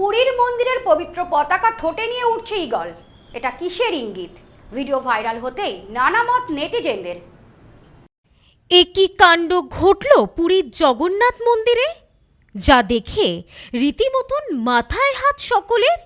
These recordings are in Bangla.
পুরীর মন্দিরের পবিত্র পতাকা ঠোঁটে নিয়ে উঠছে ইগল এটা কিসের ইঙ্গিত? ভিডিও ভাইরাল হতেই নানা মত নেটিজেনদের। একই কাণ্ড ঘটল পুরীর জগন্নাথ মন্দিরে? যা দেখে রীতিমতন মাথায় হাত সকলের?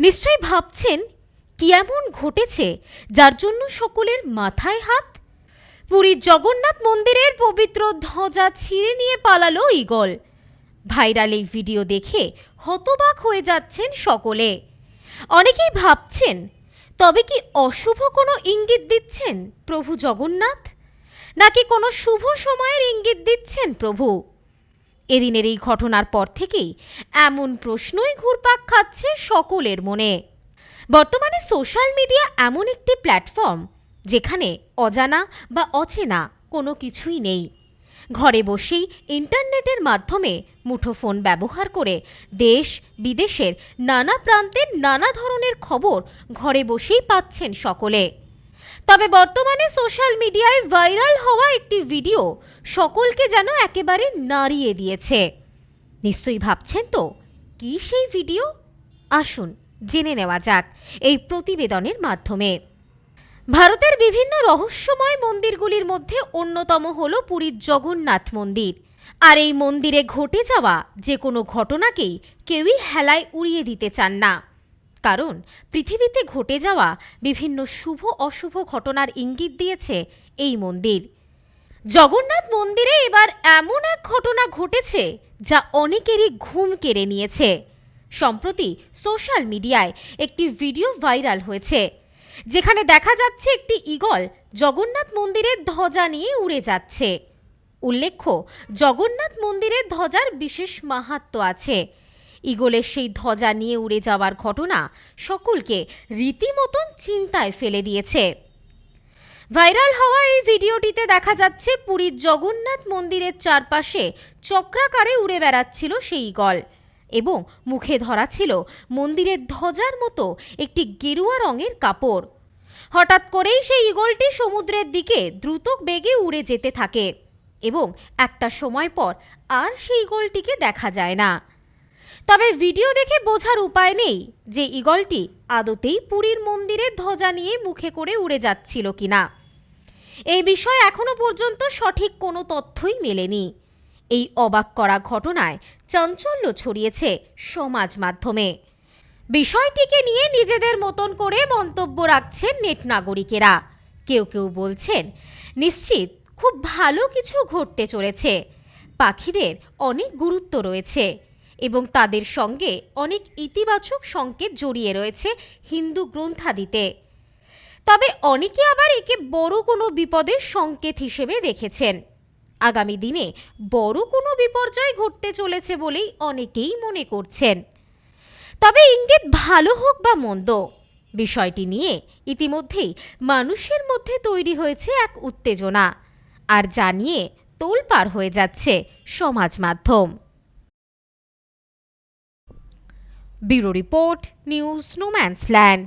নিশ্চয়ই ভাবছেন কি এমন ঘটেছে যার জন্য সকলের মাথায় হাত? পুরীর জগন্নাথ মন্দিরের পবিত্র ধ্বজা ছিঁড়ে নিয়ে পালালো ইগল ভাইরাল এই ভিডিও দেখে হতবাক হয়ে যাচ্ছেন সকলে। অনেকেই ভাবছেন, তবে কি অশুভ কোনো ইঙ্গিত দিচ্ছেন প্রভু জগন্নাথ? নাকি কোনো শুভ সময়ের ইঙ্গিত দিচ্ছেন প্রভু? এদিনের এই ঘটনার পর থেকেই এমন প্রশ্নই ঘুরপাক খাচ্ছে সকলের মনে। বর্তমানে সোশ্যাল মিডিয়া এমন একটি প্ল্যাটফর্ম, যেখানে অজানা বা অচেনা কোনো কিছুই নেই। ঘরে বসেই ইন্টারনেটের মাধ্যমে মুঠোফোন ব্যবহার করে দেশ, বিদেশের নানা প্রান্তের নানা ধরনের খবর ঘরে বসেই পাচ্ছেন সকলে। তবে বর্তমানে সোশ্যাল মিডিয়ায় ভাইরাল হওয়া একটি ভিডিও সকলকে যেন একেবারে নাড়িয়ে দিয়েছে। নিশ্চয়ই ভাবছেন তো, কি সেই ভিডিও? আসুন, জেনে নেওয়া যাক এই প্রতিবেদনের মাধ্যমে। ভারতের বিভিন্ন রহস্যময় মন্দিরগুলির মধ্যে অন্যতম হল পুরীর জগন্নাথ মন্দির। আর এই মন্দিরে ঘটে যাওয়া যে কোনো ঘটনাকেই কেউই হেলায় উড়িয়ে দিতে চান না। কারণ, পৃথিবীতে ঘটে যাওয়া বিভিন্ন শুভ অশুভ ঘটনার ইঙ্গিত দিয়েছে এই মন্দির। জগন্নাথ মন্দিরে এবার এমন এক ঘটনা ঘটেছে যা অনেকেরই ঘুম কেড়ে নিয়েছে। সম্প্রতি সোশ্যাল মিডিয়ায় একটি ভিডিও ভাইরাল হয়েছে। যেখানে দেখা যাচ্ছে একটি ঈগল জগন্নাথ মন্দিরের ধ্বজা নিয়ে উড়ে যাচ্ছে। উল্লেখ্য, জগন্নাথ মন্দিরের ধ্বজার বিশেষ মাহাত্ম্য আছে। ঈগলের সেই ধ্বজা নিয়ে উড়ে যাওয়ার ঘটনা সকলকে রীতিমতন চিন্তায় ফেলে দিয়েছে। ভাইরাল হওয়া এই ভিডিওটিতে দেখা যাচ্ছে পুরীর জগন্নাথ মন্দিরের চারপাশে চক্রাকারে উড়ে বেড়াচ্ছিল সেই ঈগল। এবং মুখে ধরা ছিল মন্দিরের ধ্বজার মতো একটি গেরুয়া রঙের কাপড়। হঠাৎ করেই সেই ঈগলটি সমুদ্রের দিকে দ্রুত বেগে উড়ে যেতে থাকে এবং একটা সময় পর আর সেই ঈগলটিকে দেখা যায় না। তবে ভিডিও দেখে বোঝার উপায় নেই যে ঈগলটি আদতেই পুরীর মন্দিরের ধ্বজা নিয়ে মুখে করে উড়ে যাচ্ছিল কিনা। এই বিষয়ে এখনও পর্যন্ত সঠিক কোনো তথ্যই মেলেনি। এই অবাক করা ঘটনায় চাঞ্চল্য ছড়িয়েছে সমাজ মাধ্যমে। বিষয়টিকে নিয়ে নিজেদের মতন করে মন্তব্য রাখছেন নেট নাগরিকেরা। কেউ কেউ বলছেন, নিশ্চিত, খুব ভালো কিছু ঘটতে চলেছে। পাখিদের অনেক গুরুত্ব রয়েছে এবং তাদের সঙ্গে অনেক ইতিবাচক সংকেত জড়িয়ে রয়েছে হিন্দু গ্রন্থাদিতে। তবে অনেকে আবার একে বড় কোনো বিপদের সংকেত হিসেবে দেখেছেন। আগামী দিনে বড় কোনো বিপর্যয় ঘটতে চলেছে বলেই অনেকেই মনে করছেন। তবে ইঙ্গিত ভালো হোক বা মন্দ, বিষয়টি নিয়ে ইতিমধ্যেই মানুষের মধ্যে তৈরি হয়েছে এক উত্তেজনা, আর জানিয়ে তোলপাড় হয়ে যাচ্ছে সমাজ মাধ্যম। Bureau report, news snowman's land